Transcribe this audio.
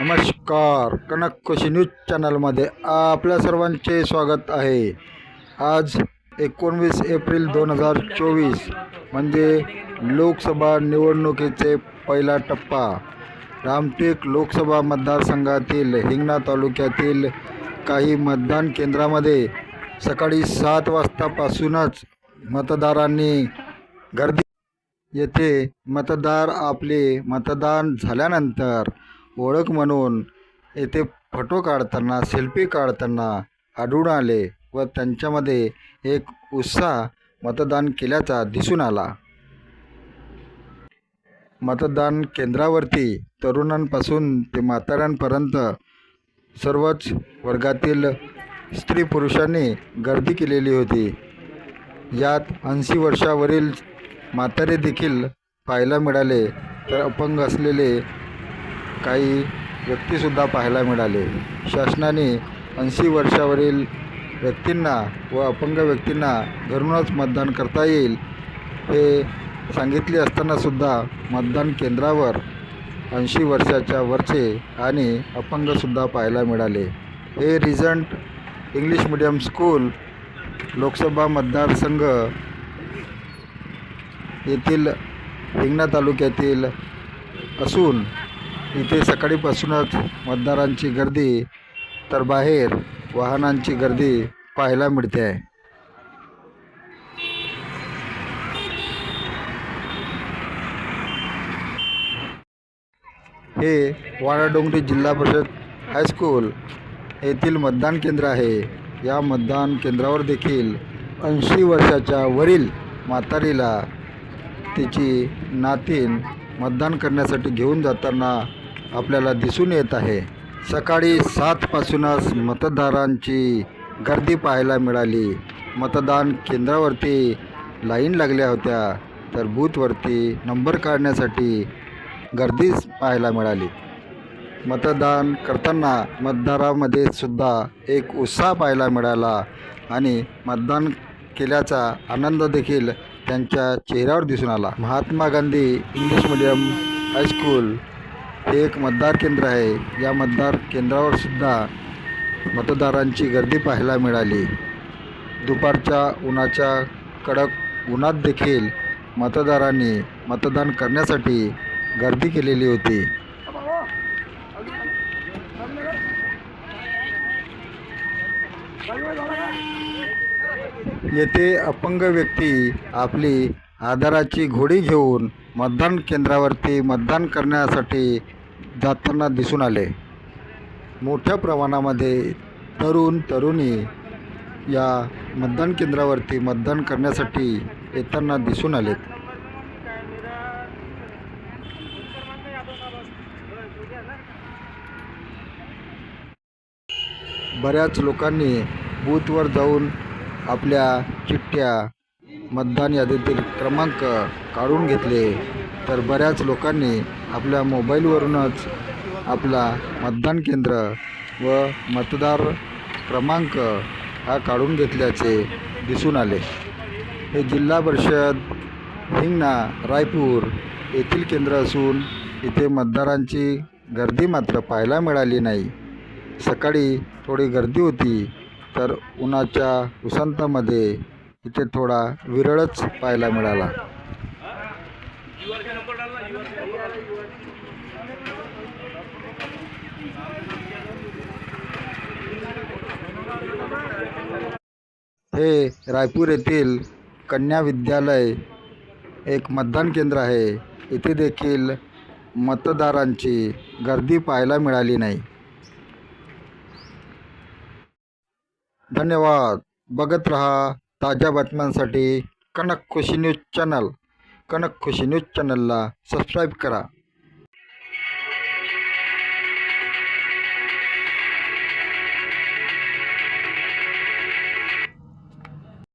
नमस्कार. कनक कृषी न्यूज चॅनलमध्ये आपल्या सर्वांचे स्वागत आहे. आज एकोणवीस एप्रिल दोन हजार चोवीस म्हणजे लोकसभा निवडणुकीचे पहिला टप्पा. रामटेक लोकसभा मतदारसंघातील हिंगणा तालुक्यातील काही मतदान केंद्रामध्ये सकाळी सात वाजतापासूनच मतदारांनी गर्दी येथे मतदार आपले मतदान झाल्यानंतर ओळख म्हणून येथे फोटो काढताना सेल्फी काढताना आढळून आले व त्यांच्यामध्ये एक उत्साह मतदान केल्याचा दिसून आला. मतदान केंद्रावरती तरुणांपासून ते म्हाताऱ्यांपर्यंत सर्वच वर्गातील स्त्री पुरुषांनी गर्दी केलेली होती. यात ऐंशी वर्षावरील म्हातारे देखील पाहायला मिळाले. तर अपंग असलेले काही व्यक्तीसुद्धा पाहायला मिळाले. शासनाने ऐंशी वर्षावरील व्यक्तींना व अपंग व्यक्तींना घरूनच मतदान करता येईल हे सांगितले असतानासुद्धा मतदान केंद्रावर ऐंशी वर्षाच्या वरचे आणि अपंगसुद्धा पाहायला मिळाले. हे रिझंट इंग्लिश मिडियम स्कूल लोकसभा मतदारसंघ येथील हिंगणा तालुक्यातील असून इथे सकाळीपासूनच मतदारांची गर्दी तर बाहेर वाहनांची गर्दी पाहायला मिळते. आहे हे वाडाडोंगरी जिल्हा परिषद हायस्कूल येथील मतदान केंद्र आहे. या मतदान केंद्रावर देखील ऐंशी वर्षाच्या वरील म्हातारीला तिची नातीन मतदान करण्यासाठी घेऊन जाताना आपल्याला दिसून येत आहे. सकाळी सातपासूनच मतदारांची गर्दी पाहायला मिळाली. मतदान केंद्रावरती लाईन लागल्या होत्या. तर बूथवरती नंबर काढण्यासाठी गर्दीच पाहायला मिळाली. मतदान करताना मतदारामध्ये सुद्धा एक उत्साह पाहायला मिळाला आणि मतदान केल्याचा आनंद देखील त्यांच्या चेहऱ्यावर दिसून आला. Mahatma Gandhi English medium high school हे एक मतदार केंद्र आहे. या मतदार केंद्रावर सुद्धा मतदारांची गर्दी पाहायला मिळाली. दुपारच्या उन्हाच्या कडक उन्हात देखील मतदारांनी मतदान करण्यासाठी गर्दी केलेली होती. येथे अपंग व्यक्ती आपली आधाराची घोडी घेऊन मतदान केंद्रावरती मतदान करण्यासाठी जाताना दिसून आले. मोठ्या प्रमाणामध्ये तरुण तरुणी या मतदान केंद्रावरती मतदान करण्यासाठी येताना दिसून आलेत. बऱ्याच लोकांनी बूथवर जाऊन आपल्या चिठ्ठ्या मतदान यादीतील क्रमांक काढून घेतले. तर बऱ्याच लोकांनी आपल्या मोबाईलवरूनच आपला मतदान केंद्र व मतदार क्रमांक हा काढून घेतल्याचे दिसून आले. हे जिल्हा परिषद हिंगणा रायपूर येथील केंद्र असून इथे मतदारांची गर्दी मात्र पाहायला मिळाली नाही. सकाळी थोडी गर्दी होती तर उन्हाच्या उसंतामध्ये इथे थोडा विरळच पाहायला मिळाला. हे रायपूर येथील कन्या विद्यालय एक मतदान केंद्र आहे. इथे देखील मतदारांची गर्दी पाहायला मिळाली नाही. धन्यवाद. बघत रहा ताज्या बातम्यांसाठी Kanak Khushi news channel. Kanak Khushi news चॅनलला सबस्क्राईब करा.